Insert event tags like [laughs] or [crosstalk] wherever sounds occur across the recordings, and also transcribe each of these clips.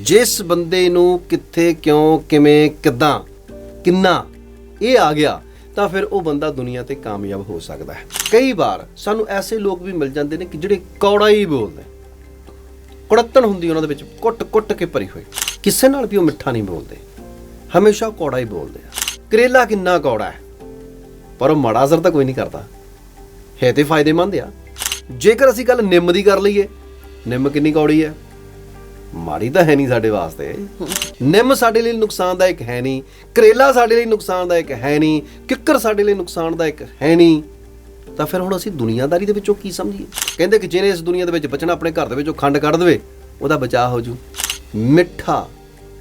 ਜਿਸ ਬੰਦੇ ਨੂੰ ਕਿੱਥੇ, ਕਿਉਂ, ਕਿਵੇਂ, ਕਿੱਦਾਂ, ਕਿੰਨਾ ਇਹ ਆ ਗਿਆ, ਤਾਂ ਫਿਰ ਉਹ ਬੰਦਾ ਦੁਨੀਆ ਤੇ ਕਾਮਯਾਬ ਹੋ ਸਕਦਾ ਹੈ। ਕਈ ਵਾਰ ਸਾਨੂੰ ਐਸੇ ਲੋਕ ਵੀ ਮਿਲ ਜਾਂਦੇ ਨੇ ਕਿ ਜਿਹੜੇ ਕੌੜਾ ਹੀ ਬੋਲਦੇ ਕੁੜੱਤਣ ਹੁੰਦੀ ਉਹਨਾਂ ਦੇ ਵਿੱਚ, ਕੁੱਟ-ਕੁੱਟ ਕੇ ਭਰੀ ਹੋਈ। ਕਿਸੇ ਨਾਲ ਵੀ ਉਹ ਮਿੱਠਾ ਨਹੀਂ ਬੋਲਦੇ। ਹਮੇਸ਼ਾ ਕੌੜਾ ਹੀ ਬੋਲਦੇ ਆ। ਕਰੇਲਾ ਕਿੰਨਾ ਕੌੜਾ ਹੈ। ਪਰ ਉਹ ਮਾੜਾ ਅਸਰ ਤਾਂ ਕੋਈ ਨਹੀਂ ਕਰਦਾ। ਹੈ ਤੇ ਫਾਇਦੇਮੰਦ ਆ। ਜੇਕਰ ਅਸੀਂ ਗੱਲ ਨਿੰਮ ਦੀ ਕਰ ਲਈਏ, ਨਿੰਮ ਕਿੰਨੀ ਕੌੜੀ ਹੈ? ਮਾੜੀ ਤਾਂ ਹੈ ਨਹੀਂ ਸਾਡੇ ਵਾਸਤੇ। ਨਿੰਮ ਸਾਡੇ ਲਈ ਨੁਕਸਾਨਦਾਇਕ ਹੈ ਨਹੀਂ, ਕਰੇਲਾ ਸਾਡੇ ਲਈ ਨੁਕਸਾਨਦਾਇਕ ਹੈ ਨਹੀਂ, ਕਿੱਕਰ ਸਾਡੇ ਲਈ ਨੁਕਸਾਨਦਾਇਕ ਹੈ ਨਹੀਂ। ਤਾਂ ਫਿਰ ਹੁਣ ਅਸੀਂ ਦੁਨੀਆਦਾਰੀ ਦੇ ਵਿੱਚੋਂ ਕੀ ਸਮਝੀਏ? ਕਹਿੰਦੇ ਕਿ ਜਿਹਨੇ ਇਸ ਦੁਨੀਆ ਦੇ ਵਿੱਚ ਬਚਣਾ, ਆਪਣੇ ਘਰ ਦੇ ਵਿੱਚੋਂ ਖੰਡ ਕੱਢ ਦੇਵੇ, ਉਹਦਾ ਬਚਾਅ ਹੋ ਜੂ। ਮਿੱਠਾ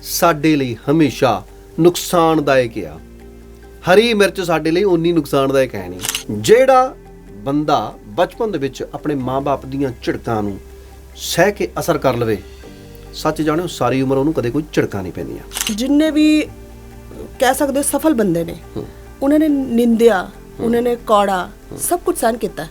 ਸਾਡੇ ਲਈ ਹਮੇਸ਼ਾ ਨੁਕਸਾਨਦਾਇਕ ਆ। ਹਰੀ ਮਿਰਚ ਸਾਡੇ ਲਈ ਉਨੀ ਨੁਕਸਾਨਦਾਇਕ ਹੈ ਨਹੀਂ। ਜਿਹੜਾ ਬੰਦਾ ਬਚਪਨ ਦੇ ਵਿੱਚ ਆਪਣੇ ਮਾਪੇ ਦੀਆਂ ਝਿੜਕਾਂ ਨੂੰ ਸਹਿ ਕੇ ਅਸਰ ਕਰ ਲਵੇ ਸੱਚ ਜਾਣਿਓ ਸਾਰੀ ਉਮਰ ਉਹਨੂੰ ਕਦੇ ਕੋਈ ਝਿੜਕਾਂ ਨਹੀਂ ਪੈਂਦੀਆਂ। ਜਿੰਨੇ ਵੀ ਕਹਿ ਸਕਦੇ ਹੋ ਸਫਲ ਬੰਦੇ ਨੇ ਉਹਨਾਂ ਨੇ ਨਿੰਦਿਆ ਉਹਨਾਂ ਨੇ ਕੌੜਾ ਸਭ ਕੁਝ ਸਹਿਨ ਕੀਤਾ।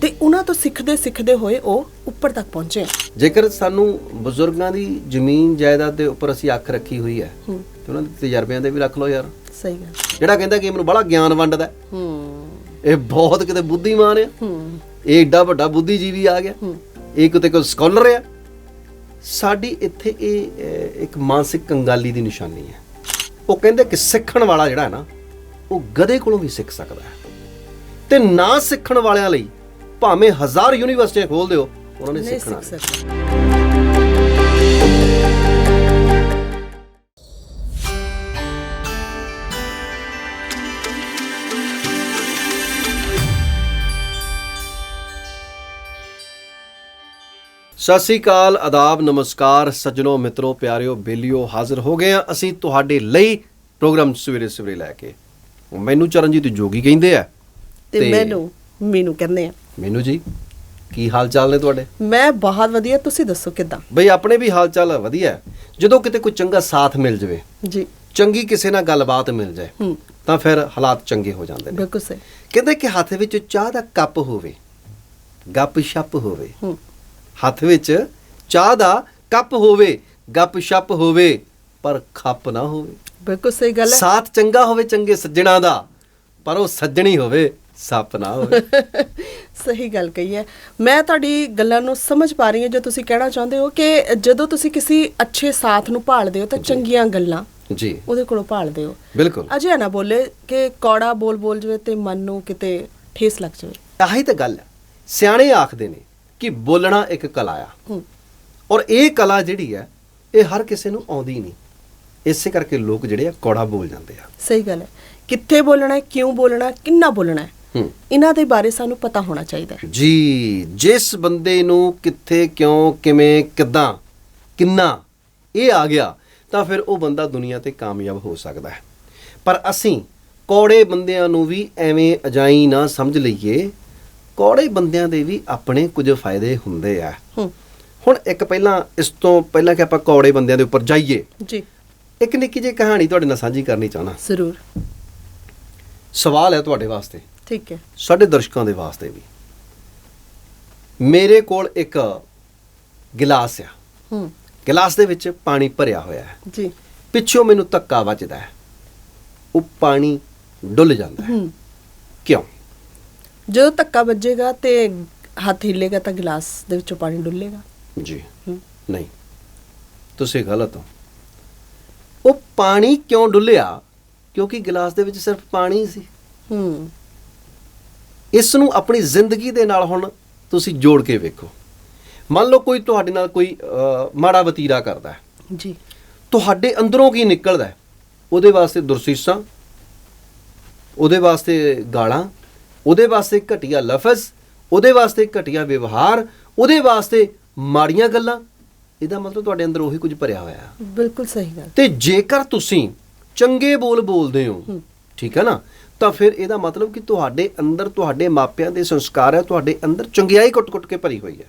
ਤੇ ਉਹਨਾਂ ਤੋਂ ਸਿੱਖਦੇ ਸਿੱਖਦੇ ਹੋਏ ਉਹ ਉੱਪਰ ਤੱਕ ਪਹੁੰਚੇ ਜੇਕਰ ਸਾਨੂੰ ਬਜ਼ੁਰਗਾਂ ਦੀ ਜ਼ਮੀਨ ਜਾਇਦਾਦ ਦੇ ਉੱਪਰ ਅਸੀਂ ਅੱਖ ਰੱਖੀ ਹੋਈ ਹੈ ਤੇ ਉਹਨਾਂ ਦੇ ਤਜਰਬਿਆਂ ਦੇ ਵੀ ਰੱਖ ਲਓ ਯਾਰ। ਸਹੀ ਗੱਲ। ਜਿਹੜਾ ਕਹਿੰਦਾ ਕਿ ਮੈਨੂੰ ਬੜਾ ਗਿਆਨ ਵੰਡਦਾ ਹੈ, ਹੂੰ। ਇਹ ਬਹੁਤ ਕਿਤੇ ਬੁੱਧੀਮਾਨ ਆ ਹੂੰ। ਇਹ ਏਡਾ ਵੱਡਾ ਬੁੱਧੀਜੀਵੀ ਆ ਗਿਆ। ਇਹ ਕਿਤੇ ਕੋਈ ਸਕਾਲਰ ਆ। ਸਾਡੀ ਇੱਥੇ ਇਹ ਇੱਕ ਮਾਨਸਿਕ ਕੰਗਾਲੀ ਦੀ ਨਿਸ਼ਾਨੀ ਹੈ। ਉਹ ਕਹਿੰਦੇ ਕਿ ਸਿੱਖਣ ਵਾਲਾ ਜਿਹੜਾ ਹੈ ਨਾ ਉਹ ਗਧੇ ਕੋਲੋਂ ਵੀ ਸਿੱਖ ਸਕਦਾ ਹੈ। ਤੇ ਨਾ ਸਿੱਖਣ ਵਾਲਿਆਂ ਲਈ ਭਾਵੇਂ ਹਜ਼ਾਰ ਯੂਨੀਵਰਸਿਟੀਆਂ ਖੋਲ ਦਿਓ ਉਹਨਾਂ ਨੇ ਸਿੱਖਣਾ ਨਹੀਂ। ਸਤਿ ਸ੍ਰੀ ਅਕਾਲ ਆਦਾਬ ਨਮਸਕਾਰ ਸੱਜਣੋ ਮਿੱਤਰੋ ਪਿਆਰਿਓ ਬੇਲੀਓ ਹਾਜ਼ਰ ਹੋ ਗਏ ਆ ਅਸੀਂ ਤੁਹਾਡੇ ਲਈ ਪ੍ਰੋਗਰਾਮ ਸਵੇਰੇ ਸਵੇਰੇ ਲੈ ਕੇ। ਮੈਨੂੰ ਚਰਨਜੀਤ ਜੋਗੀ ਕਹਿੰਦੇ ਆ। ਤੇ ਮੈਨੂੰ ਮੈਨੂੰ ਕਹਿੰਦੇ ਆ। ਮੈਨੂੰ ਜੀ ਕੀ ਹਾਲ ਚਾਲ ਨੇ ਤੁਹਾਡੇ? ਮੈਂ ਬਹੁਤ ਵਧੀਆ ਤੁਸੀਂ ਦੱਸੋ ਕਿਦਾਂ? ਬਈ ਆਪਣੇ ਵੀ ਹਾਲ ਚਾਲ ਵਧੀਆ। ਜਦੋਂ ਕਿਤੇ ਕੋਈ ਚੰਗਾ ਸਾਥ ਮਿਲ ਜਵੇ ਜੀ। ਚੰਗੀ ਕਿਸੇ ਨਾਲ ਗੱਲਬਾਤ ਮਿਲ ਜਾਏ ਤਾਂ ਫਿਰ ਹਾਲਾਤ ਚੰਗੇ ਹੋ ਜਾਂਦੇ ਨੇ। ਬਿਲਕੁਲ ਸਹੀ। ਕਹਿੰਦੇ ਕਿ ਹੱਥ ਵਿੱਚ ਚਾਹ ਦਾ ਕੱਪ ਹੋਵੇ ਗੱਪ ਛੱਪ ਹੋਵੇ ਹੂੰ। ਹੱਥ ਵਿੱਚ ਚਾਹ ਦਾ ਕੱਪ ਹੋਵੇ ਗੱਪ ਛੱਪ ਹੋਵੇ ਪਰ ਖੱਪ ਨਾ ਹੋਵੇ। ਬਿਲਕੁਲ ਸਹੀ ਗੱਲ ਹੈ। ਸਾਥ ਚੰਗਾ ਹੋਵੇ ਚੰਗੇ ਸੱਜਣਾ ਦਾ ਪਰ ਉਹ ਸੱਜਣੀ ਹੋਵੇ ਸੱਪ ਨਾ ਹੋਵੇ। [laughs] ਸਹੀ ਗੱਲ ਕਹੀ ਹੈ। ਮੈਂ ਤੁਹਾਡੀ ਗੱਲਾਂ ਨੂੰ ਸਮਝ ਪਾ ਰਹੀ ਹਾਂ ਜੋ ਤੁਸੀਂ ਕਹਿਣਾ ਚਾਹੁੰਦੇ ਹੋ ਕਿ ਜਦੋਂ ਤੁਸੀਂ ਕਿਸੇ ਅੱਛੇ ਸਾਥ ਨੂੰ ਭਾਲਦੇ ਹੋ ਤਾਂ ਚੰਗੀਆਂ ਗੱਲਾਂ ਜੀ। ਉਹਦੇ ਕੋਲੋਂ ਭਾਲਦੇ ਹੋ। ਬਿਲਕੁਲ। ਅਜੇ ਨਾ ਬੋਲੇ ਕਿ ਕੌੜਾ ਬੋਲ ਬੋਲ ਜਵੇ ਤੇ ਮਨ ਨੂੰ ਕਿਤੇ ਠੇਸ ਲੱਗ ਜਾਵੇ। ਆਹੀ ਤਾਂ ਗੱਲ ਹੈ। ਸਿਆਣੇ ਆਖਦੇ ਨੇ ਕਿ ਬੋਲਣਾ ਇੱਕ ਕਲਾ ਆ। ਔਰ ਇਹ ਕਲਾ ਜਿਹੜੀ ਹੈ ਇਹ ਹਰ ਕਿਸੇ ਨੂੰ ਆਉਂਦੀ ਨਹੀਂ। ਇਸੇ ਕਰਕੇ ਲੋਕ ਜਿਹੜੇ ਆ ਕੌੜਾ ਬੋਲ ਜਾਂਦੇ ਆ। ਸਹੀ ਗੱਲ ਹੈ। ਕਿੱਥੇ ਬੋਲਣਾ ਹੈ ਕਿਉਂ ਬੋਲਣਾ ਹੈ ਕਿੰਨਾ ਬੋਲਣਾ ਹੂੰ। ਇਹਨਾਂ ਦੇ ਬਾਰੇ ਸਾਨੂੰ ਪਤਾ ਹੋਣਾ ਚਾਹੀਦਾ ਹੈ। ਜੀ ਜਿਸ ਬੰਦੇ ਨੂੰ ਕਿੱਥੇ ਕਿਉਂ ਕਿਵੇਂ ਕਿੱਦਾਂ ਕਿੰਨਾ ਇਹ ਆ ਗਿਆ ਤਾਂ ਫਿਰ ਉਹ ਬੰਦਾ ਦੁਨੀਆ ਤੇ ਕਾਮਯਾਬ ਹੋ ਸਕਦਾ ਹੈ। ਪਰ ਅਸੀਂ ਕੌੜੇ ਬੰਦਿਆਂ ਨੂੰ ਵੀ ਐਵੇਂ ਅਜਾਈ ਨਾ ਸਮਝ ਲਈਏ ਕੌੜੇ ਬੰਦਿਆਂ ਦੇ ਵੀ ਆਪਣੇ ਕੁਝ ਫਾਇਦੇ ਹੁੰਦੇ ਆ। ਹੁਣ ਇੱਕ ਪਹਿਲਾਂ ਇਸ ਤੋਂ ਪਹਿਲਾਂ ਕਿ ਆਪਾਂ ਕੌੜੇ ਬੰਦਿਆਂ ਦੇ ਉੱਪਰ ਜਾਈਏ। ਜੀ। ਇੱਕ ਨਿੱਕੀ ਜਿਹੀ ਕਹਾਣੀ ਤੁਹਾਡੇ ਨਾਲ ਸਾਂਝੀ ਕਰਨੀ ਚਾਹਣਾ ਜ਼ਰੂਰ। ਸਵਾਲ ਹੈ ਤੁਹਾਡੇ ਵਾਸਤੇ। ਠੀਕ ਹੈ। ਸਾਡੇ ਦਰਸ਼ਕਾਂ ਦੇ ਵਾਸਤੇ ਵੀ। ਮੇਰੇ ਕੋਲ ਇੱਕ ਗਿਲਾਸ ਆ। ਹੂੰ। ਗਿਲਾਸ ਦੇ ਵਿੱਚ ਪਾਣੀ ਭਰਿਆ ਹੋਇਆ ਹੈ। ਜੀ। ਪਿੱਛੋਂ ਮੈਨੂੰ ਧੱਕਾ ਵੱਜਦਾ ਹੈ। ਉਹ ਪਾਣੀ ਡੁੱਲ ਜਾਂਦਾ ਹੈ। ਹੂੰ। ਕਿਉਂ? ਜਦੋਂ ਧੱਕਾ ਵੱਜੇਗਾ ਤੇ ਹੱਥ ਹਿੱਲੇਗਾ ਤਾਂ ਗਲਾਸ ਦੇ ਵਿੱਚੋਂ ਪਾਣੀ ਡੁੱਲੇਗਾ। ਜੀ। ਨਹੀਂ। ਤੁਸੀਂ ਗਲਤ ਹੋ। ਉਹ ਪਾਣੀ ਕਿਉਂ ਡੁੱਲਿਆ? ਕਿਉਂਕਿ ਗਿਲਾਸ ਦੇ ਵਿੱਚ ਸਿਰਫ ਪਾਣੀ ਹੀ ਸੀ। ਹੂੰ। ਇਸ ਨੂੰ ਆਪਣੀ ਜ਼ਿੰਦਗੀ ਦੇ ਨਾਲ ਹੁਣ ਤੁਸੀਂ ਜੋੜ ਕੇ ਵੇਖੋ। ਮੰਨ ਲਓ ਕੋਈ ਤੁਹਾਡੇ ਨਾਲ ਕੋਈ ਅਹ, ਮਾੜਾ ਵਤੀਰਾ ਕਰਦਾ ਹੈ। ਜੀ। ਤੁਹਾਡੇ ਅੰਦਰੋਂ ਕੀ ਨਿਕਲਦਾ ਹੈ? ਉਹਦੇ ਵਾਸਤੇ ਦੁਰਸੀਸਾਂ ਉਹਦੇ ਵਾਸਤੇ ਗਾਲਾਂ ਉਹਦੇ ਵਾਸਤੇ ਘਟੀਆ ਲਫ਼ਜ਼ ਉਹਦੇ ਵਾਸਤੇ ਘਟੀਆ ਵਿਵਹਾਰ ਉਹਦੇ ਵਾਸਤੇ ਮਾੜੀਆਂ ਗੱਲਾਂ ਇਹਦਾ ਮਤਲਬ ਤੁਹਾਡੇ ਅੰਦਰ ਉਹੀ ਕੁਝ ਭਰਿਆ ਹੋਇਆ। ਹੈ ਬਿਲਕੁਲ ਸਹੀ ਗੱਲ। ਤੇ ਜੇਕਰ ਤੁਸੀਂ ਚੰਗੇ ਬੋਲ ਬੋਲਦੇ ਹੋ। ਠੀਕ ਹੈ ਨਾ ਤਾਂ ਫਿਰ ਇਹਦਾ ਮਤਲਬ ਕਿ ਤੁਹਾਡੇ ਅੰਦਰ ਤੁਹਾਡੇ ਮਾਪਿਆਂ ਦੇ ਸੰਸਕਾਰ ਹੈ ਤੁਹਾਡੇ ਅੰਦਰ ਚੰਗਿਆਈ ਕੁੱਟ-ਕੁੱਟ ਕੇ ਭਰੀ ਹੋਈ ਹੈ।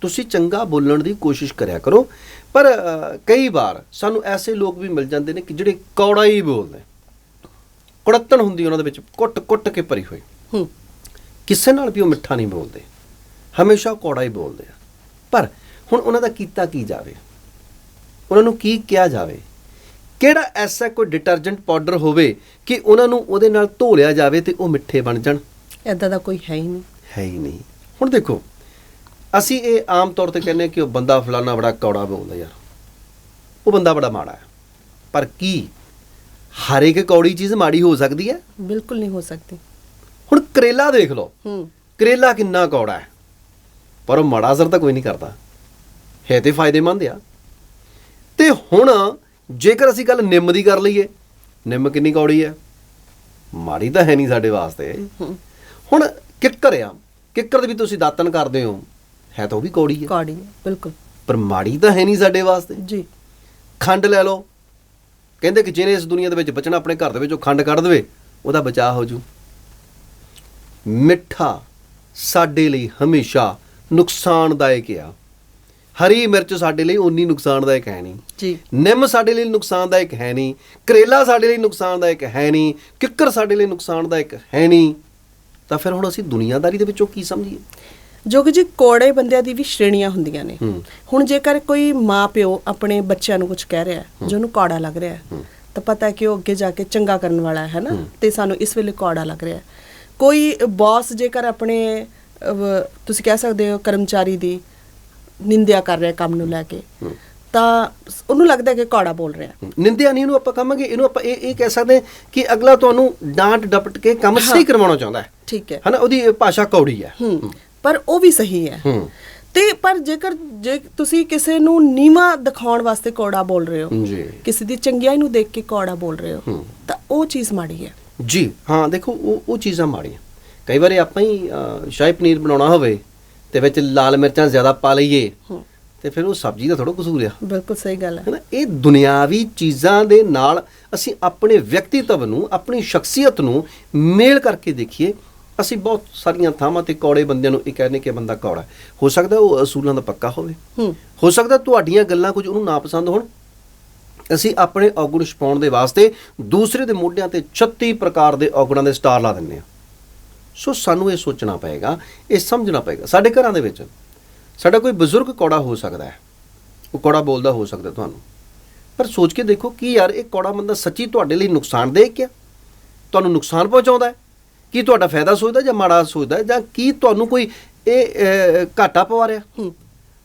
ਤੁਸੀਂ ਚੰਗਾ ਬੋਲਣ ਦੀ ਕੋਸ਼ਿਸ਼ ਕਰਿਆ ਕਰੋ ਪਰ ਕਈ ਵਾਰ ਸਾਨੂੰ ਐਸੇ ਲੋਕ ਵੀ ਮਿਲ ਜਾਂਦੇ ਨੇ ਕਿ ਜਿਹੜੇ ਕੌੜਾ ਹੀ ਬੋਲਦੇ ਕੁੜੱਤਣ ਹੁੰਦੀ ਉਹਨਾਂ ਦੇ ਵਿੱਚ ਕੁੱਟ-ਕੁੱਟ ਕੇ ਭਰੀ ਹੋਈ। ਹੂੰ। ਕਿਸੇ ਨਾਲ ਵੀ ਉਹ ਮਿੱਠਾ ਨਹੀਂ ਬੋਲਦੇ। ਹਮੇਸ਼ਾ ਕੌੜਾ ਹੀ ਬੋਲਦੇ ਆ। ਪਰ ਹੁਣ ਉਹਨਾਂ ਦਾ ਕੀਤਾ ਕੀ ਜਾਵੇ? ਉਹਨਾਂ ਨੂੰ ਕੀ ਕਿਹਾ ਜਾਵੇ? ਕਿਹੜਾ ਐਸਾ ਕੋਈ ਡਿਟਰਜੈਂਟ ਪਾਊਡਰ ਹੋਵੇ ਕਿ ਉਹਨਾਂ ਨੂੰ ਉਹਦੇ ਨਾਲ ਧੋ ਲਿਆ ਜਾਵੇ ਤੇ ਉਹ ਮਿੱਠੇ ਬਣ ਜਾਣ? ਐਦਾਂ ਦਾ ਕੋਈ ਹੈ ਹੀ ਨਹੀਂ। ਹੈ ਹੀ ਨਹੀਂ। ਹੁਣ ਦੇਖੋ ਅਸੀਂ ਇਹ ਆਮ ਤੌਰ ਤੇ ਕਹਿੰਦੇ ਕਿ ਉਹ ਬੰਦਾ ਫਲਾਣਾ ਬੜਾ ਕੌੜਾ ਬੋਲਦਾ ਯਾਰ। ਉਹ ਬੰਦਾ ਬੜਾ ਮਾੜਾ ਹੈ ਪਰ ਕੀ? ਹਰ ਇੱਕ ਕੌੜੀ ਚੀਜ਼ ਮਾੜੀ ਹੋ ਸਕਦੀ ਹੈ? ਬਿਲਕੁਲ ਨਹੀਂ ਹੋ ਸਕਦੀ। ਹੁਣ ਕਰੇਲਾ ਦੇਖ ਲਓ। ਹੂੰ। ਕਰੇਲਾ ਕਿੰਨਾ ਕੌੜਾ ਹੈ। ਪਰ ਉਹ ਮਾੜਾ ਅਸਰ ਤਾਂ ਕੋਈ ਨਹੀਂ ਕਰਦਾ। ਹੈ ਤੇ ਫਾਇਦੇਮੰਦ ਆ। ਤੇ ਹੁਣ ਜੇਕਰ ਅਸੀਂ ਗੱਲ ਨਿੰਮ ਦੀ ਕਰ ਲਈਏ ਨਿੰਮ ਕਿੰਨੀ ਕੌੜੀ ਹੈ? ਮਾੜੀ ਤਾਂ ਹੈ ਨਹੀਂ ਸਾਡੇ ਵਾਸਤੇ। ਹੁਣ ਕਿੱਕਰ ਆ। ਕਿੱਕਰ ਦੇ ਵੀ ਤੁਸੀਂ ਦਾਤਨ ਕਰਦੇ ਹੋ। ਹੈ ਤਾਂ ਉਹ ਵੀ ਕੌੜੀ ਹੈ। ਕੌੜੀ ਹੈ, ਬਿਲਕੁਲ। ਪਰ ਮਾੜੀ ਤਾਂ ਹੈ ਨਹੀਂ ਸਾਡੇ ਵਾਸਤੇ। ਜੀ। ਖੰਡ ਲੈ ਲਓ। ਕਹਿੰਦੇ ਕਿ ਜਿਹਨੇ ਇਸ ਦੁਨੀਆ ਦੇ ਵਿੱਚ ਬਚਣਾ ਆਪਣੇ ਘਰ ਦੇ ਵਿੱਚੋਂ ਖੰਡ ਕੱਢ ਦੇਵੇ ਉਹਦਾ ਬਚਾਅ ਹੋ ਜੂ। ਮਿੱਠਾ ਸਾਡੇ ਲਈ ਹਮੇਸ਼ਾ ਨੁਕਸਾਨਦਾਇਕ ਆ। ਹਰੀ ਮਿਰਚ ਸਾਡੇ ਲਈ ਉਨੀ ਨੁਕਸਾਨਦਾਇਕ ਹੈ ਨਹੀਂ। ਜੀ। ਨਿੰਮ ਸਾਡੇ ਲਈ ਨੁਕਸਾਨਦਾਇਕ ਹੈ ਨਹੀਂ। ਕਰੇਲਾ ਸਾਡੇ ਲਈ ਨੁਕਸਾਨਦਾਇਕ ਹੈ ਨਹੀਂ। ਕਿੱਕਰ ਸਾਡੇ ਲਈ ਨੁਕਸਾਨਦਾਇਕ ਹੈ ਨਹੀਂ। ਤਾਂ ਫਿਰ ਹੁਣ ਅਸੀਂ ਦੁਨੀਆਦਾਰੀ ਦੇ ਵਿੱਚੋਂ ਕੀ ਸਮਝੀਏ? ਜੋ ਕਿ ਜੀ ਕੋੜੇ ਬੰਦਿਆਂ ਦੀ ਵੀ ਸ਼੍ਰੇਣੀਆਂ ਹੁੰਦੀਆਂ ਨੇ। ਹੁਣ ਜੇਕਰ ਕੋਈ ਮਾਪਿਓ ਆਪਣੇ ਬੱਚਿਆਂ ਨੂੰ ਕੁਝ ਕਹਿ ਰਿਹਾ ਹੈ। ਜੋ ਉਹਨੂੰ ਕੌੜਾ ਲੱਗ ਰਿਹਾ ਹੈ। ਤਾਂ ਪਤਾ ਹੈ ਕਿ ਉਹ ਅੱਗੇ ਜਾ ਕੇ ਚੰਗਾ ਕਰਨ ਵਾਲਾ ਹੈ ਨਾ? ਤੇ ਸਾਨੂੰ ਇਸ ਵੇਲੇ ਕੌੜਾ ਲੱਗ ਰਿਹਾ। ਹੈ ਕੋਈ ਬੌਸ ਜੇਕਰ ਆਪਣੇ ਤੁਸੀਂ ਕਹਿ ਸਕਦੇ ਹੋ ਕਰਮਚਾਰੀ ਦੀ ਨਿੰਦਿਆ ਕਰ ਰਿਹਾ ਕੰਮ ਨੂੰ ਲੈ ਕੇ ਤਾਂ ਉਹਨੂੰ ਲੱਗਦਾ ਕਿ ਕੌੜਾ ਬੋਲ ਰਿਹਾ। ਨਿੰਦਿਆ ਨਹੀਂ ਇਹਨੂੰ ਆਪਾਂ ਕਹਾਂਗੇ ਇਹਨੂੰ ਆਪਾਂ ਇਹ ਇਹ ਕਹਿ ਸਕਦੇ ਕਿ ਅਗਲਾ ਤੁਹਾਨੂੰ ਡਾਂਟ ਡਪਟ ਕੇ ਕੰਮ ਸਹੀ ਕਰਵਾਉਣਾ ਚਾਹੁੰਦਾ ਹੈ। ਠੀਕ ਹੈ। ਹਨਾ ਉਹਦੀ ਭਾਸ਼ਾ ਕੌੜੀ ਹੈ। ਪਰ ਉਹ ਵੀ ਸਹੀ ਹੈ। ਤੇ ਪਰ ਜੇਕਰ ਜੇ ਤੁਸੀਂ ਕਿਸੇ ਨੂੰ ਨੀਵਾ ਦਿਖਾਉਣ ਵਾਸਤੇ ਕੌੜਾ ਬੋਲ ਰਹੇ ਹੋ ਜੀ। ਕਿਸੇ ਦੀ ਚੰਗਿਆਈ ਨੂੰ ਦੇਖ ਕੇ ਕੌੜਾ ਬੋਲ ਰਹੇ ਹੂੰ। ਤਾਂ ਉਹ ਚੀਜ਼ ਮਾੜੀ ਹੈ। ਜੀ। ਹਾਂ ਦੇਖੋ ਉਹ ਉਹ ਚੀਜ਼ਾਂ ਮਾੜੀਆਂ। ਕਈ ਵਾਰੀ ਆਪਾਂ ਹੀ ਸ਼ਾਹੀ ਪਨੀਰ ਬਣਾਉਣਾ ਹੋਵੇ ਤੇ ਵਿੱਚ ਲਾਲ ਮਿਰਚਾਂ ਜ਼ਿਆਦਾ ਪਾ ਲਈਏ ਹੂੰ। ਤੇ ਫਿਰ ਉਹ ਸਬਜ਼ੀ ਦਾ ਥੋੜਾ ਕਸੂਰ ਆ। ਬਿਲਕੁਲ ਸਹੀ ਗੱਲ ਹੈ। ਹੈਨਾ ਇਹ ਦੁਨਿਆਵੀ ਚੀਜ਼ਾਂ ਦੇ ਨਾਲ ਅਸੀਂ ਆਪਣੇ ਵਿਅਕਤੀਤਵ ਨੂੰ ਆਪਣੀ ਸ਼ਖਸੀਅਤ ਨੂੰ ਮੇਲ ਕਰਕੇ ਦੇਖੀਏ ਅਸੀਂ ਬਹੁਤ ਸਾਰੀਆਂ ਥਾਵਾਂ ਤੇ ਕੌੜੇ ਬੰਦਿਆਂ ਨੂੰ ਇਹ ਕਹਿੰਦੇ ਕਿ ਬੰਦਾ ਕੌੜਾ ਹੈ। ਹੋ ਸਕਦਾ ਉਹ ਅਸੂਲਾਂ ਦਾ ਪੱਕਾ ਹੋਵੇ। ਹੂੰ। ਹੋ ਸਕਦਾ ਤੁਹਾਡੀਆਂ ਗੱਲਾਂ ਕੁਝ ਉਹਨੂੰ ਨਾ ਪਸੰਦ ਹੋਣ। ਅਸੀਂ ਆਪਣੇ ਔਗੁਣ ਛਪਾਉਣ ਦੇ ਵਾਸਤੇ ਦੂਸਰੇ ਦੇ ਮੋਢਿਆਂ ਤੇ 36 ਪ੍ਰਕਾਰ ਦੇ ਔਗੁਣਾਂ ਦੇ ਸਟਾਰ ਲਾ ਦਿੰਨੇ ਆ ਸੋ ਸਾਨੂੰ ਇਹ ਸੋਚਣਾ ਪਏਗਾ, ਇਹ ਸਮਝਣਾ ਪਏਗਾ। ਸਾਡੇ ਘਰਾਂ ਦੇ ਵਿੱਚ ਸਾਡਾ ਕੋਈ ਬਜ਼ੁਰਗ ਕੌੜਾ ਹੋ ਸਕਦਾ ਹੈ। ਉਹ ਕੌੜਾ ਬੋਲਦਾ ਹੋ ਸਕਦਾ ਤੁਹਾਨੂੰ। ਪਰ ਸੋਚ ਕੇ ਦੇਖੋ ਕੀ ਯਾਰ ਇਹ ਕੌੜਾ ਬੰਦਾ ਸੱਚੀ ਤੁਹਾਡੇ ਲਈ ਨੁਕਸਾਨਦੇਹ ਹੈ ਤੁਹਾਨੂੰ ਨੁਕਸਾਨ ਪਹੁੰਚਾਉਂਦਾ ਹੈ? ਕੀ ਤੁਹਾਡਾ ਫਾਇਦਾ ਸੋਚਦਾ ਜਾਂ ਮਾੜਾ ਸੋਚਦਾ ਜਾਂ ਕੀ ਤੁਹਾਨੂੰ ਕੋਈ ਇਹ ਘਾਟਾ ਪਵਾ ਰਿਹਾ?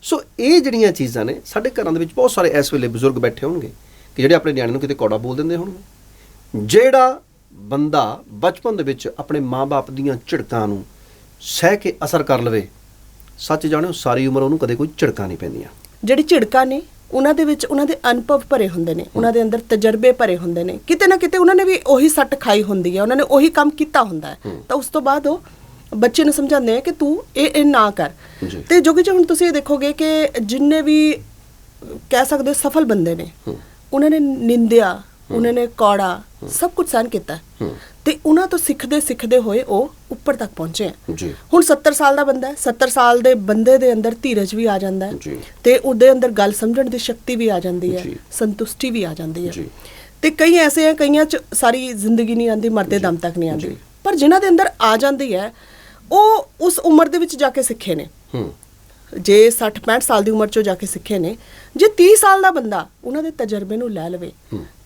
ਸੋ ਇਹ ਜਿਹੜੀਆਂ ਚੀਜ਼ਾਂ ਨੇ, ਸਾਡੇ ਘਰਾਂ ਦੇ ਵਿੱਚ ਬਹੁਤ ਸਾਰੇ ਇਸ ਵੇਲੇ ਬਜ਼ੁਰਗ ਬੈਠੇ ਹੋਣਗੇ। ਕਿ ਜਿਹੜੇ ਆਪਣੇ ਨਿਆਣੇ ਨੂੰ ਕਿਤੇ ਕੌੜਾ ਬੋਲ ਦਿੰਦੇ ਹੋਣਗੇ? ਜਿਹੜਾ ਬੰਦਾ ਬਚਪਨ ਦੇ ਵਿੱਚ ਆਪਣੇ ਮਾਪੇ ਦੀਆਂ ਝਿੜਕਾਂ ਨੂੰ ਸਹਿ ਕੇ ਅਸਰ ਕਰ ਲਵੇ ਸੱਚ ਜਾਣਿਓ ਸਾਰੀ ਉਮਰ ਉਹਨੂੰ ਕਦੇ ਕੋਈ ਝਿੜਕਾਂ ਨਹੀਂ ਪੈਂਦੀਆਂ। ਜਿਹੜੀ ਝਿੜਕਾਂ ਨੇ ਉਹਨਾਂ ਦੇ ਵਿੱਚ ਉਹਨਾਂ ਦੇ ਅਨੁਭਵ ਭਰੇ ਹੁੰਦੇ ਨੇ ਉਹਨਾਂ ਦੇ ਅੰਦਰ ਤਜਰਬੇ ਭਰੇ ਹੁੰਦੇ ਨੇ। ਕਿਤੇ ਨਾ ਕਿਤੇ ਉਹਨਾਂ ਨੇ ਵੀ ਉਹੀ ਸੱਟ ਖਾਈ ਹੁੰਦੀ ਹੈ ਉਹਨਾਂ ਨੇ ਉਹੀ ਕੰਮ ਕੀਤਾ ਹੁੰਦਾ ਹੈ। ਤਾਂ ਉਸ ਤੋਂ ਬਾਅਦ ਉਹ ਬੱਚੇ ਨੂੰ ਸਮਝਾਉਂਦੇ ਆ ਕਿ ਤੂੰ ਇਹ ਇਹ ਨਾ ਕਰ। ਤੇ ਜੋ ਕਿ ਜੇ ਹੁਣ ਤੁਸੀਂ ਇਹ ਦੇਖੋਗੇ ਕਿ ਜਿੰਨੇ ਵੀ ਕਹਿ ਸਕਦੇ ਸਫਲ ਬੰਦੇ ਨੇ ਉਹਨਾਂ ਨੇ ਨਿੰਦਿਆ ਉਹਨਾਂ ਨੇ ਕੌੜਾ ਸਭ ਕੁਝ ਸਹਿਨ ਕੀਤਾ। ਤੇ ਉਹਨਾਂ ਤੋਂ ਸਿੱਖਦੇ ਸਿੱਖਦੇ ਹੋਏ ਉਹ ਉੱਪਰ ਤੱਕ ਪਹੁੰਚੇ ਜੀ। ਹੁਣ 70 ਸਾਲ ਦਾ ਬੰਦਾ ਹੈ 70 ਸਾਲ ਦੇ ਬੰਦੇ ਦੇ ਅੰਦਰ ਧੀਰਜ ਵੀ ਆ ਜਾਂਦਾ ਹੈ। ਜੀ। ਤੇ ਉਹਦੇ ਅੰਦਰ ਗੱਲ ਸਮਝਣ ਦੀ ਸ਼ਕਤੀ ਵੀ ਆ ਜਾਂਦੀ ਹੈ। ਸੰਤੁਸ਼ਟੀ ਵੀ ਆ ਜਾਂਦੀ ਹੈ। ਜੀ। ਤੇ ਕਈ ਐਸੇ ਆ ਕਈਆਂ ਚ ਸਾਰੀ ਜ਼ਿੰਦਗੀ ਨਹੀਂ ਆਉਂਦੀ ਮਰਦੇ ਦਮ ਤੱਕ ਨਹੀਂ ਆਉਂਦੀ। ਜੀ। ਪਰ ਜਿਨ੍ਹਾਂ ਦੇ ਅੰਦਰ ਆ ਜਾਂਦੀ ਹੈ ਉਹ ਉਸ ਉਮਰ ਦੇ ਵਿੱਚ ਜਾ ਕੇ ਸਿੱਖੇ ਨੇ। ਜੇ 60 65 ਸਾਲ ਦੀ ਉਮਰ ਚੋਂ ਜਾ ਕੇ ਸਿੱਖੇ ਨੇ ਜੇ 30 ਸਾਲ ਦਾ ਬੰਦਾ ਉਹਨਾਂ ਦੇ ਤਜਰਬੇ ਨੂੰ ਲੈ ਲਵੇ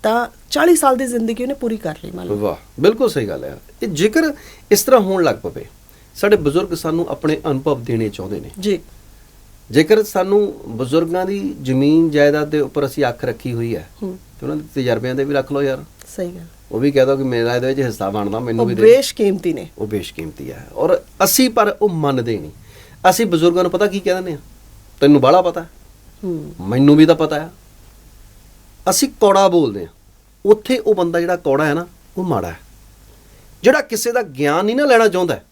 ਤਾਂ 40 ਸਾਲ ਦੀ ਜ਼ਿੰਦਗੀ ਉਹਨੇ ਪੂਰੀ ਕਰ ਲਈ ਮੰਨ ਲਓ। ਵਾਹ ਬਿਲਕੁਲ ਸਹੀ ਗੱਲ ਹੈ। ਇਹ ਜੇਕਰ ਇਸ ਤਰ੍ਹਾਂ ਹੋਣ ਲੱਗ ਪਵੇ ਸਾਡੇ ਬਜ਼ੁਰਗ ਸਾਨੂੰ ਆਪਣੇ ਅਨੁਭਵ ਦੇਣੇ ਚਾਹੁੰਦੇ ਨੇ। ਜੀ। ਜੇਕਰ ਸਾਨੂੰ ਬਜ਼ੁਰਗਾਂ ਦੀ ਜ਼ਮੀਨ ਜਾਇਦਾਦ ਦੇ ਉੱਪਰ ਅਸੀਂ ਅੱਖ ਰੱਖੀ ਹੋਈ ਹੈ ਤੇ ਉਹਨਾਂ ਦੇ ਤਜਰਬਿਆਂ ਦੇ ਵੀ ਰੱਖ ਲਓ ਯਾਰ। ਸਹੀ ਗੱਲ। ਉਹ ਵੀ ਕਹਿ ਦੋ ਕਿ ਮੇਰਾ ਇਹਦੇ ਵਿੱਚ ਹਿੱਸਾ ਬਣਦਾ ਮੈਨੂੰ ਉਹ ਵੀ ਦੇ। ਬੇਸ਼ਕੀਮਤੀ ਨੇ। ਉਹ ਬੇਸ਼ਕੀਮਤੀ ਹੈ। ਔਰ ਅਸੀਂ ਪਰ ਉਹ ਮੰਨਦੇ ਨਹੀਂ। ਅਸੀਂ ਬਜ਼ੁਰਗਾਂ ਨੂੰ ਪਤਾ ਕੀ ਕਹਿ ਦਿੰਦੇ ਆ ਤੈਨੂੰ ਬਾਹਲਾ ਪਤਾ ਹੈ, ਹੂੰ। ਮੈਨੂੰ ਵੀ ਤਾਂ ਪਤਾ ਹੈ। ਅਸੀਂ ਕੌੜਾ ਬੋਲਦੇ ਆ ਉੱਥੇ ਉਹ ਬੰਦਾ ਜਿਹੜਾ ਕੌੜਾ ਹੈ ਨਾ ਉਹ ਮਾੜਾ ਹੈ। ਜਿਹੜਾ ਕਿਸੇ ਦਾ ਗਿਆਨ ਨਹੀਂ ਨਾ ਲੈਣਾ ਚਾਹੁੰਦਾ ਹੈ,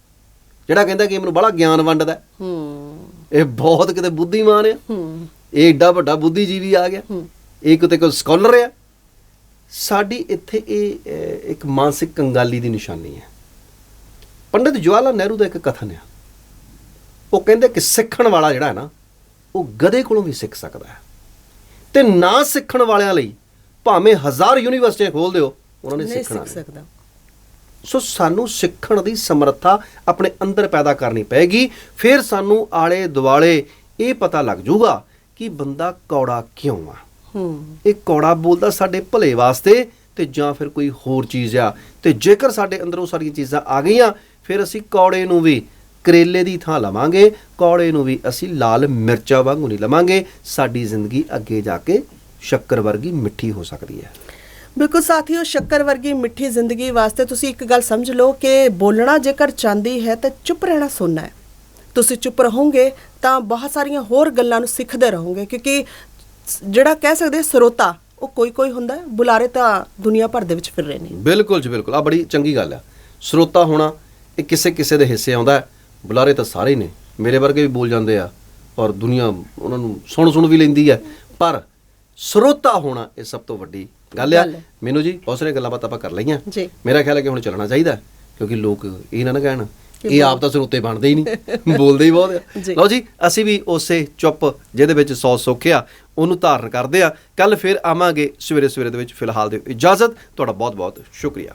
ਜਿਹੜਾ ਕਹਿੰਦਾ ਕਿ ਮੈਨੂੰ ਬੜਾ ਗਿਆਨ ਵੰਡਦਾ ਹੈ, ਹੂੰ। ਇਹ ਬਹੁਤ ਕਿਤੇ ਬੁੱਧੀਮਾਨ ਆ ਹੂੰ। ਇਹ ਏਡਾ ਵੱਡਾ ਬੁੱਧੀਜੀਵੀ ਆ ਗਿਆ। ਹੂੰ। ਇਹ ਕਿਤੇ ਕੋਈ ਸਕਾਲਰ ਆ ਸਾਡੀ ਇੱਥੇ ਇਹ ਇੱਕ ਮਾਨਸਿਕ ਕੰਗਾਲੀ ਦੀ ਨਿਸ਼ਾਨੀ ਹੈ। ਪੰਡਿਤ ਜਵਾਹਰ ਲਾਲ ਨਹਿਰੂ ਦਾ ਇੱਕ ਕਥਨ ਆ ਉਹ ਕਹਿੰਦੇ ਕਿ ਸਿੱਖਣ ਵਾਲਾ ਜਿਹੜਾ ਹੈ ਨਾ ਉਹ ਗਧੇ ਕੋਲੋਂ ਵੀ ਸਿੱਖ ਸਕਦਾ ਹੈ। ਤੇ ਨਾ ਸਿੱਖਣ ਵਾਲਿਆਂ ਲਈ ਭਾਵੇਂ ਹਜ਼ਾਰ ਯੂਨੀਵਰਸਿਟੀਆਂ ਖੋਲ ਦਿਓ ਉਹਨਾਂ ਨੇ ਨਹੀਂ ਸਿੱਖਣਾ ਸਿੱਖ ਨਹੀਂ। ਸਕਦਾ। ਸੋ ਸਾਨੂੰ ਸਿੱਖਣ ਦੀ ਸਮਰੱਥਾ ਆਪਣੇ ਅੰਦਰ ਪੈਦਾ ਕਰਨੀ ਪਏਗੀ ਫਿਰ ਸਾਨੂੰ ਆਲੇ ਦੁਆਲੇ ਇਹ ਪਤਾ ਲੱਗ ਜਾਊਗਾ ਕਿ ਬੰਦਾ ਕੌੜਾ ਕਿਉਂ ਆ। ਹੂੰ। ਇਹ ਕੌੜਾ ਬੋਲਦਾ ਸਾਡੇ ਭਲੇ ਵਾਸਤੇ ਤੇ ਜਾਂ ਫਿਰ ਕੋਈ ਹੋਰ ਚੀਜ਼ ਆ। ਤੇ ਜੇਕਰ ਸਾਡੇ ਅੰਦਰ ਉਹ ਸਾਰੀਆਂ ਚੀਜ਼ਾਂ ਆ ਗਈਆਂ ਫਿਰ ਅਸੀਂ ਕੌੜੇ ਨੂੰ ਵੀ ਕਰੇਲੇ ਦੀ ਥਾਂ ਲਵਾਂਗੇ ਕੌੜੇ ਨੂੰ ਵੀ ਅਸੀਂ ਲਾਲ ਮਿਰਚਾਂ ਵਾਂਗੂ ਨਹੀਂ ਲਵਾਂਗੇ। ਸਾਡੀ ਜ਼ਿੰਦਗੀ ਅੱਗੇ ਜਾ ਕੇ ਸ਼ੱਕਰ ਵਰਗੀ ਮਿੱਠੀ ਹੋ ਸਕਦੀ ਹੈ। ਬਿਲਕੁਲ ਸਾਥੀਓ ਸ਼ੱਕਰ ਵਰਗੀ ਮਿੱਠੀ ਜ਼ਿੰਦਗੀ ਵਾਸਤੇ ਤੁਸੀਂ ਇੱਕ ਗੱਲ ਸਮਝ ਲਓ ਕਿ ਬੋਲਣਾ ਜੇਕਰ ਚਾਹੁੰਦੀ ਹੈ ਤਾਂ ਚੁੱਪ ਰਹਿਣਾ ਸੁਣਨਾ ਹੈ। ਤੁਸੀਂ ਚੁੱਪ ਰਹੋਗੇ ਤਾਂ ਬਹੁਤ ਸਾਰੀਆਂ ਹੋਰ ਗੱਲਾਂ ਨੂੰ ਸਿੱਖਦੇ ਰਹੋਗੇ ਕਿਉਂਕਿ ਜਿਹੜਾ ਕਹਿ ਸਕਦੇ ਸਰੋਤਾ ਉਹ ਕੋਈ ਕੋਈ ਹੁੰਦਾ ਹੈ, ਬੁਲਾਰੇ ਤਾਂ ਦੁਨੀਆ ਭਰ ਦੇ ਵਿੱਚ ਫਿਰ ਰਹੇ ਨੇ। ਬਿਲਕੁਲ ਜੀ ਬਿਲਕੁਲ ਆ ਬੜੀ ਚੰਗੀ ਗੱਲ ਆ ਸਰੋਤਾ ਹੋਣਾ ਇਹ ਕਿਸੇ ਕਿਸੇ ਦੇ ਹਿੱਸੇ ਆਉਂਦਾ ਹੈ। ਬੁਲਾਰੇ ਤਾਂ ਸਾਰੇ ਹੀ ਨੇ। ਮੇਰੇ ਵਰਗੇ ਵੀ ਬੋਲ ਜਾਂਦੇ ਆ ਔਰ ਦੁਨੀਆ ਉਹਨਾਂ ਨੂੰ ਸੁਣ ਸੁਣ ਵੀ ਲੈਂਦੀ ਹੈ। ਪਰ ਸਰੋਤਾ ਹੋਣਾ ਇਹ ਸਭ ਤੋਂ ਵੱਡੀ ਗੱਲ ਆ। ਮੈਨੂੰ ਜੀ ਬਹੁਤ ਸਾਰੀਆਂ ਗੱਲਾਂ ਬਾਤਾਂ ਆਪਾਂ ਕਰ ਲਈਆਂ। ਮੇਰਾ ਖਿਆਲ ਹੈ ਕਿ ਹੁਣ ਚੱਲਣਾ ਚਾਹੀਦਾ ਕਿਉਂਕਿ ਲੋਕ ਇਹ ਨਾ ਨਾ ਕਹਿਣ ਇਹ ਆਪ ਤਾਂ ਸਰੋਤੇ ਬਣਦੇ ਹੀ ਨਹੀਂ ਬੋਲਦੇ ਹੀ ਬਹੁਤ ਆ। ਲਓ ਜੀ ਅਸੀਂ ਵੀ ਉਸੇ ਚੁੱਪ ਜਿਹਦੇ ਵਿੱਚ ਸੌ ਸੁੱਖ ਆ ਉਹਨੂੰ ਧਾਰਨ ਕਰਦੇ ਆ। ਕੱਲ ਫਿਰ ਆਵਾਂਗੇ ਸਵੇਰੇ ਸਵੇਰੇ ਦੇ ਵਿੱਚ ਫਿਲਹਾਲ ਦਿਓ ਇਜਾਜ਼ਤ। ਤੁਹਾਡਾ ਬਹੁਤ ਬਹੁਤ ਸ਼ੁਕਰੀਆ।